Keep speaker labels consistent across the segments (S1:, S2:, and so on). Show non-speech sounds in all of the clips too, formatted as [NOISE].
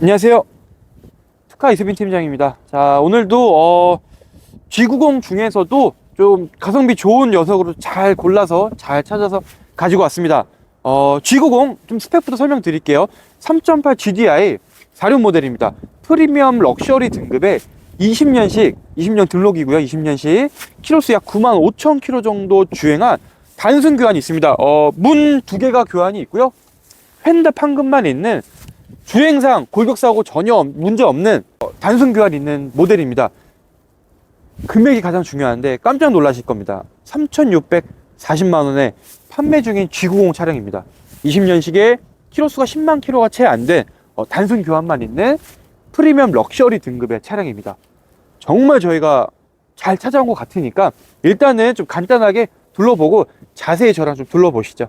S1: 안녕하세요. 투카 이수빈 팀장입니다. 자, 오늘도 어, G90 중에서도 좀 가성비 좋은 녀석으로 잘 골라서 잘 찾아서 가지고 왔습니다. 어, G90 좀 스펙부터 설명드릴게요. 3.8 GDI 4륜 모델입니다. 프리미엄 럭셔리 등급의 20년식, 20년 등록이고요. 20년식 키로수 약 9만 5천 킬로 정도 주행한 단순 교환이 있습니다. 어, 문 두 개가 교환이 있고요. 휀다 판금만 있는 주행상 골격사고 전혀 없- 문제 없는 어, 단순 교환 있는 모델입니다. 금액이 가장 중요한데 깜짝 놀라실 겁니다. 3,640만 원에 판매 중인 G90 차량입니다. 20년식에 키로수가 10만 킬로가 채 안된 어, 단순 교환만 있는 프리미엄 럭셔리 등급의 차량입니다. 정말 저희가 잘 찾아온 것 같으니까 일단은 좀 간단하게 둘러보고 자세히 저랑 좀 둘러보시죠.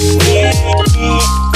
S1: Yeah.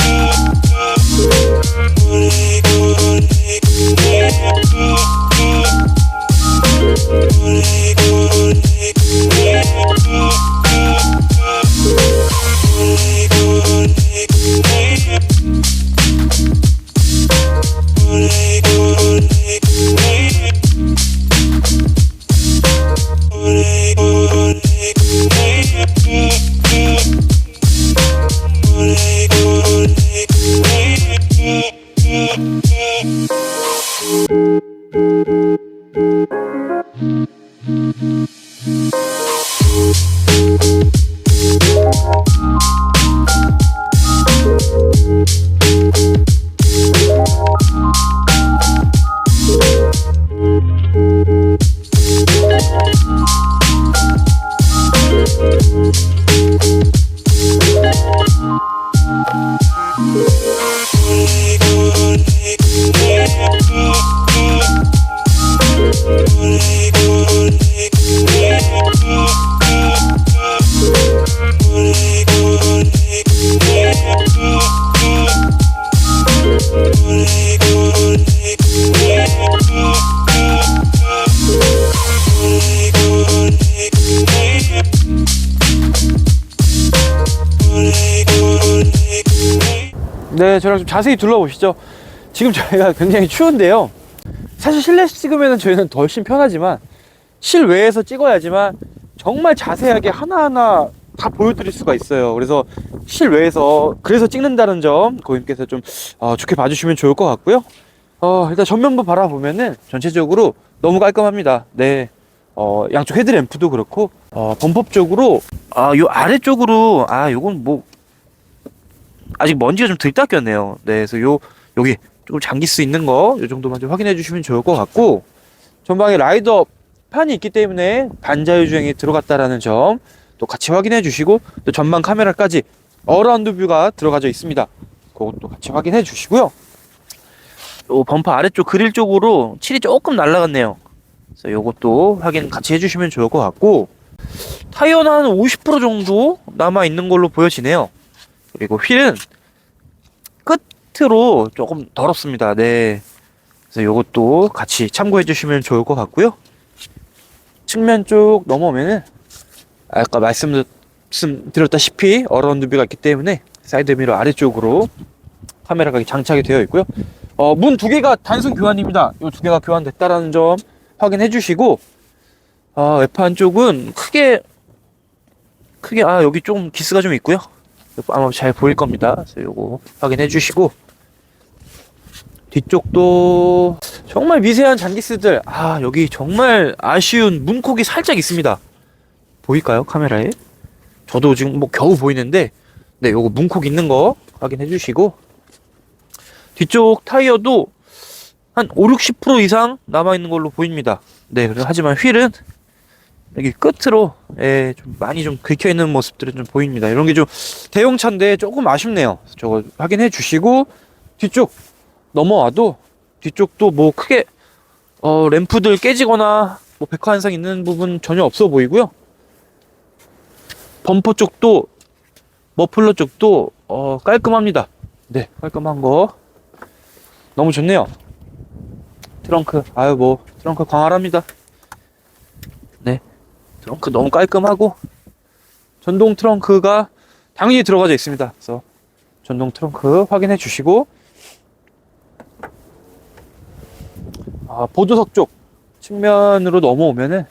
S1: 네, 저랑 좀 자세히 둘러보시죠. 지금 저희가 굉장히 추운데요. 사실 실내에서 찍으면 저희는 더 훨씬 편하지만 실외에서 찍어야지만 정말 자세하게 하나하나 다 보여드릴 수가 있어요. 그래서 실외에서 그래서 찍는다는 점 고객님께서 좀 어, 좋게 봐주시면 좋을 것 같고요. 어, 일단 전면부 바라보면은 전체적으로 너무 깔끔합니다. 네. 어, 양쪽 헤드램프도 그렇고 어, 범퍼 쪽으로 아, 요 아래쪽으로 아, 요건 뭐 아직 먼지가 좀덜 닦였네요. 네, 그래서 요 여기 조금 잠길 수 있는 거 요 정도만 좀 확인해 주시면 좋을 것 같고 전방에 라이더 판이 있기 때문에 반자율 주행이 들어갔다라는 점 또 같이 확인해 주시고 또 전방 카메라까지 어라운드 뷰가 들어가져 있습니다. 그것도 같이 확인해 주시고요. 요 범퍼 아래쪽 그릴 쪽으로 칠이 조금 날라갔네요. 그래서 요것도 확인 같이 해주시면 좋을 것 같고 타이어는 한 50% 정도 남아 있는 걸로 보여지네요. 그리고 휠은 끝으로 조금 더럽습니다. 네. 그래서 요것도 같이 참고해 주시면 좋을 것 같고요. 측면 쪽 넘어오면은 아까 말씀드렸다시피 어라운드 뷰가 있기 때문에 사이드 미러 아래쪽으로 카메라가 장착이 되어 있고요. 어, 문 두 개가 단순 교환입니다. 이 두 개가 교환됐다라는 점 확인해 주시고 어, 외판 쪽은 크게 크게 아 여기 좀 기스가 좀 있고요. 아마 잘 보일 겁니다. 그래서 요거 확인해 주시고 뒤쪽도 정말 미세한 잔기스들 아 여기 정말 아쉬운 문콕이 살짝 있습니다. 보일까요 카메라에? 저도 지금 뭐 겨우 보이는데 네 요거 문콕 있는 거 확인해 주시고 뒤쪽 타이어도 한 5, 60% 이상 남아 있는 걸로 보입니다. 네, 하지만 휠은 여기 끝으로 예, 좀 많이 좀 긁혀 있는 모습들은 좀 보입니다. 이런 게 좀 대용차인데 조금 아쉽네요. 저거 확인해 주시고 뒤쪽 넘어와도 뒤쪽도 뭐 크게 어, 램프들 깨지거나 뭐 백화 현상 있는 부분 전혀 없어 보이고요. 범퍼 쪽도 머플러 쪽도 어, 깔끔합니다. 네, 깔끔한 거 너무 좋네요. 트렁크 아유 뭐 트렁크 광활합니다. 네, 트렁크 너무 깔끔하고 전동 트렁크가 당연히 들어가져 있습니다. 그래서 전동 트렁크 확인해 주시고 아, 보조석 쪽 측면으로 넘어오면은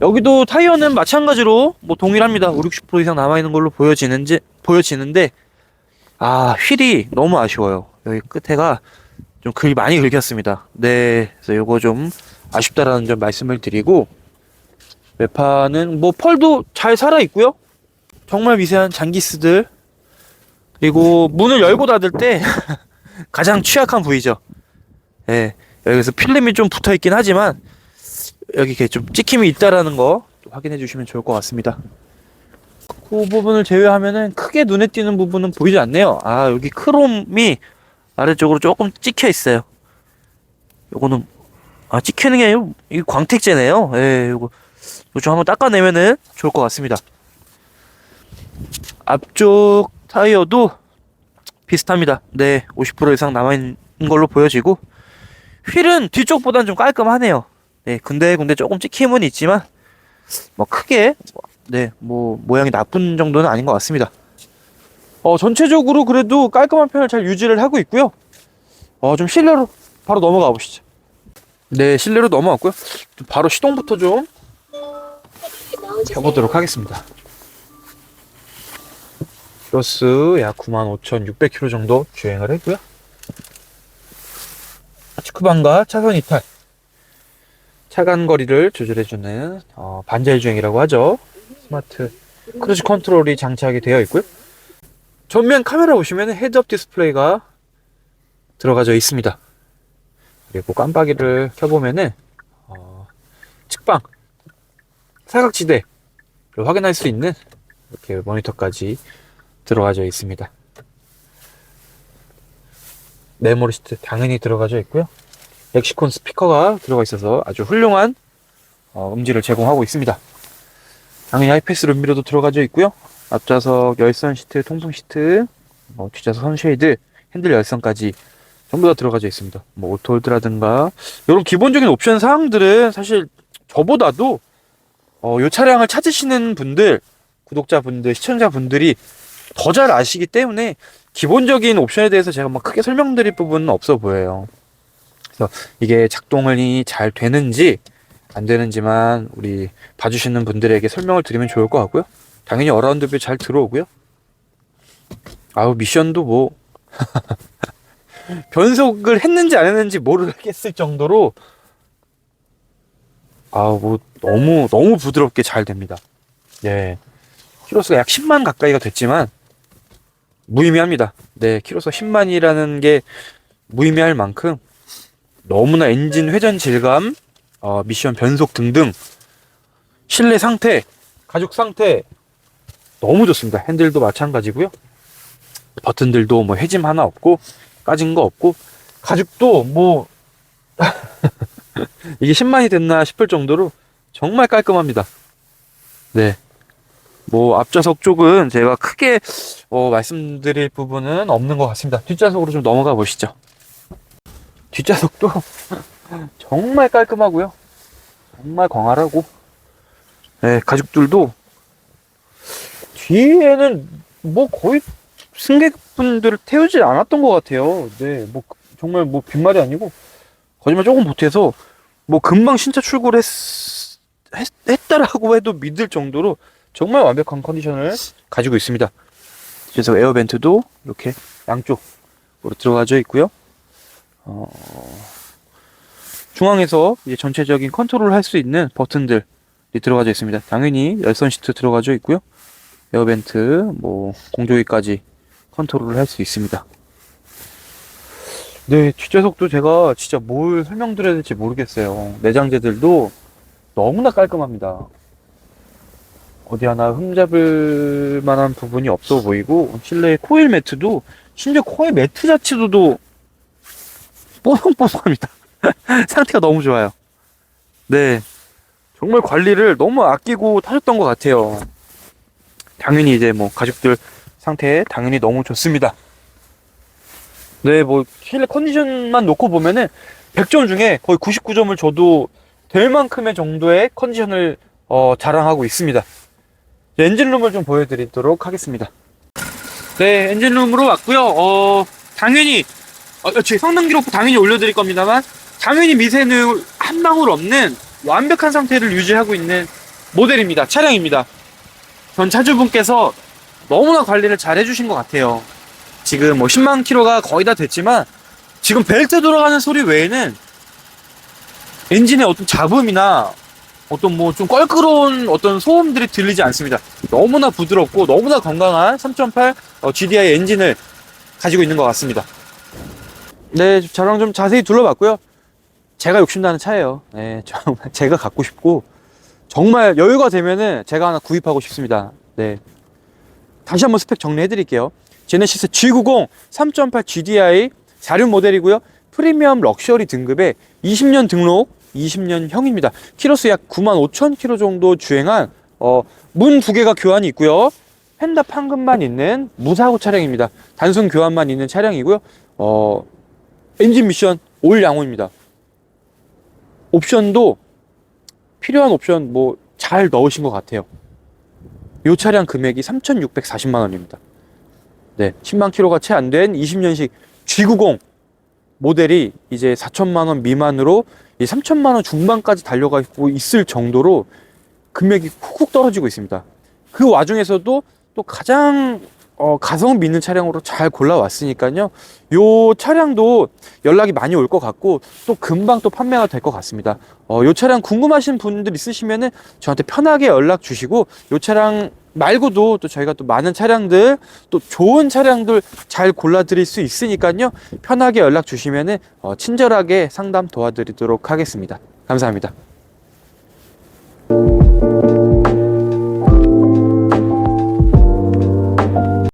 S1: 여기도 타이어는 마찬가지로 뭐 동일합니다. 5, 60% 이상 남아 있는 걸로 보여지는지 보여지는데 아 휠이 너무 아쉬워요. 여기 끝에가 좀 긁, 많이 긁혔습니다. 네, 그래서 요거 좀 아쉽다라는 점 말씀을 드리고 외판은 뭐 펄도 잘 살아 있고요. 정말 미세한 장기스들 그리고 문을 열고 닫을 때 [LAUGHS] 가장 취약한 부위죠. 예, 여기서 필름이 좀 붙어 있긴 하지만 여기 이렇게 좀 찍힘이 있다라는 거 확인해 주시면 좋을 것 같습니다. 그 부분을 제외하면은 크게 눈에 띄는 부분은 보이지 않네요. 아, 여기 크롬이 아래쪽으로 조금 찍혀 있어요. 요거는 아 찍히는 게 아니고 이게 광택제네요. 예, 요거 좀 한번 닦아내면은 좋을 것 같습니다. 앞쪽 타이어도 비슷합니다. 네, 50% 이상 남아 있는 걸로 보여지고 휠은 뒤쪽보다는 좀 깔끔하네요. 네, 근데 근데 조금 찍힘은 있지만 뭐 크게 네, 뭐 모양이 나쁜 정도는 아닌 것 같습니다. 어, 전체적으로 그래도 깔끔한 편을 잘 유지를 하고 있고요. 어, 좀 실내로 바로 넘어가 보시죠. 네, 실내로 넘어왔고요. 좀 바로 시동부터 좀 켜보도록 하겠습니다. 키로수 약 95,600km 정도 주행을 했고요. 치크반과 차선 이탈, 차간 거리를 조절해주는 어, 반자율 주행이라고 하죠. 스마트 크루즈 컨트롤이 장착이 되어 있고요. 전면 카메라 보시면 헤드업 디스플레이가 들어가져 있습니다. 그리고 깜빡이를 켜보면은 어, 측방 사각지대를 확인할 수 있는 이렇게 모니터까지 들어가져 있습니다. 메모리 시트 당연히 들어가져 있고요. 렉시콘 스피커가 들어가 있어서 아주 훌륭한 어, 음질을 제공하고 있습니다. 당연히 하이패스 룸미러도 들어가져 있고요. 앞좌석 열선 시트, 통풍 시트, 뭐 뒷좌석 선쉐이드, 핸들 열선까지 전부 다 들어가져 있습니다. 뭐 오토홀드라든가 이런 기본적인 옵션 사항들은 사실 저보다도 어, 이 차량을 찾으시는 분들, 구독자분들, 시청자분들이 더 잘 아시기 때문에 기본적인 옵션에 대해서 제가 막 크게 설명드릴 부분은 없어 보여요. 그래서 이게 작동이 잘 되는지 안 되는지만 우리 봐주시는 분들에게 설명을 드리면 좋을 것 같고요. 당연히 어라운드 뷰 잘 들어오고요. 아우 미션도 뭐 [LAUGHS] 변속을 했는지 안 했는지 모르겠을 정도로 아우 뭐 너무 너무 부드럽게 잘 됩니다. 예. 키로수가 약 10만 가까이가 됐지만 무의미합니다. 네, 키로수 10만이라는 게 무의미할 만큼 너무나 엔진 회전 질감, 어, 미션 변속 등등 실내 상태, 가죽 상태 너무 좋습니다. 핸들도 마찬가지고요. 버튼들도 뭐 해짐 하나 없고 까진 거 없고 가죽도 뭐 [LAUGHS] [LAUGHS] 이게 10만이 됐나 싶을 정도로 정말 깔끔합니다. 네. 뭐 앞좌석 쪽은 제가 크게 어, 말씀드릴 부분은 없는 것 같습니다. 뒷좌석으로 좀 넘어가 보시죠. 뒷좌석도 [LAUGHS] 정말 깔끔하고요. 정말 광활하고 네, 가죽들도 뒤에는 뭐 거의 승객분들을 태우지 않았던 것 같아요. 네, 뭐 정말 뭐 빈말이 아니고 거짓말 조금 못해서 뭐 금방 신차 출고를 했, 했, 했다라고 해도 믿을 정도로 정말 완벽한 컨디션을 가지고 있습니다. 그래서 에어벤트도 이렇게 양쪽으로 들어가져 있고요. 어, 중앙에서 이제 전체적인 컨트롤을 할수 있는 버튼들이 들어가져 있습니다. 당연히 열선 시트 들어가져 있고요. 에어벤트, 뭐 공조기까지 컨트롤을 할 수 있습니다. 네, 뒷좌석도 제가 진짜 뭘 설명드려야 될지 모르겠어요. 내장재들도 너무나 깔끔합니다. 어디 하나 흠잡을 만한 부분이 없어 보이고 실내 코일 매트도 심지어 코일 매트 자체도 뽀송뽀송합니다. [LAUGHS] 상태가 너무 좋아요. 네. 정말 관리를 너무 아끼고 타셨던 것 같아요. 당연히 이제 뭐 가족들 상태 당연히 너무 좋습니다. 네, 뭐 실내 컨디션만 놓고 보면은 100점 중에 거의 99점을 줘도 될 만큼의 정도의 컨디션을 어, 자랑하고 있습니다. 네, 엔진룸을 좀 보여드리도록 하겠습니다. 네, 엔진룸으로 왔고요. 어, 당연히 어, 제 성능 기록 당연히 올려드릴 겁니다만 당연히 미세는 한 방울 없는 완벽한 상태를 유지하고 있는 모델입니다. 차량입니다. 전 차주분께서 너무나 관리를 잘 해주신 것 같아요. 지금 뭐 10만 킬로가 거의 다 됐지만 지금 벨트 돌아가는 소리 외에는 엔진의 어떤 잡음이나 어떤 뭐 좀 껄끄러운 어떤 소음들이 들리지 않습니다. 너무나 부드럽고 너무나 건강한 3.8 GDI 엔진을 가지고 있는 것 같습니다. 네, 저랑 좀 자세히 둘러봤고요. 제가 욕심나는 차예요. 네, 정말 제가 갖고 싶고 정말 여유가 되면은 제가 하나 구입하고 싶습니다. 네. 다시 한번 스펙 정리해 드릴게요. 제네시스 G90 3.8 GDI 4륜 모델이고요. 프리미엄 럭셔리 등급의 20년 등록 20년형입니다. 키로수 약 9만 5천 킬로 정도 주행한 어, 문 두 개가 교환이 있고요. 펜다 판금만 있는 무사고 차량입니다. 단순 교환만 있는 차량이고요. 어, 엔진 미션 올 양호입니다. 옵션도 필요한 옵션 뭐 잘 넣으신 것 같아요. 이 차량 금액이 3,640만 원입니다. 네, 10만 킬로가 채 안 된 20년식 G90 모델이 이제 4천만 원 미만으로 이 3천만 원 중반까지 달려가고 있을 정도로 금액이 훅훅 떨어지고 있습니다. 그 와중에서도 또 가장 어, 가성비 있는 차량으로 잘 골라왔으니까요. 요 차량도 연락이 많이 올 것 같고 또 금방 또 판매가 될 것 같습니다. 어, 요 차량 궁금하신 분들 있으시면은 저한테 편하게 연락 주시고 요 차량 말고도 또 저희가 또 많은 차량들 또 좋은 차량들 잘 골라 드릴 수 있으니까요. 편하게 연락 주시면은 어, 친절하게 상담 도와드리도록 하겠습니다. 감사합니다.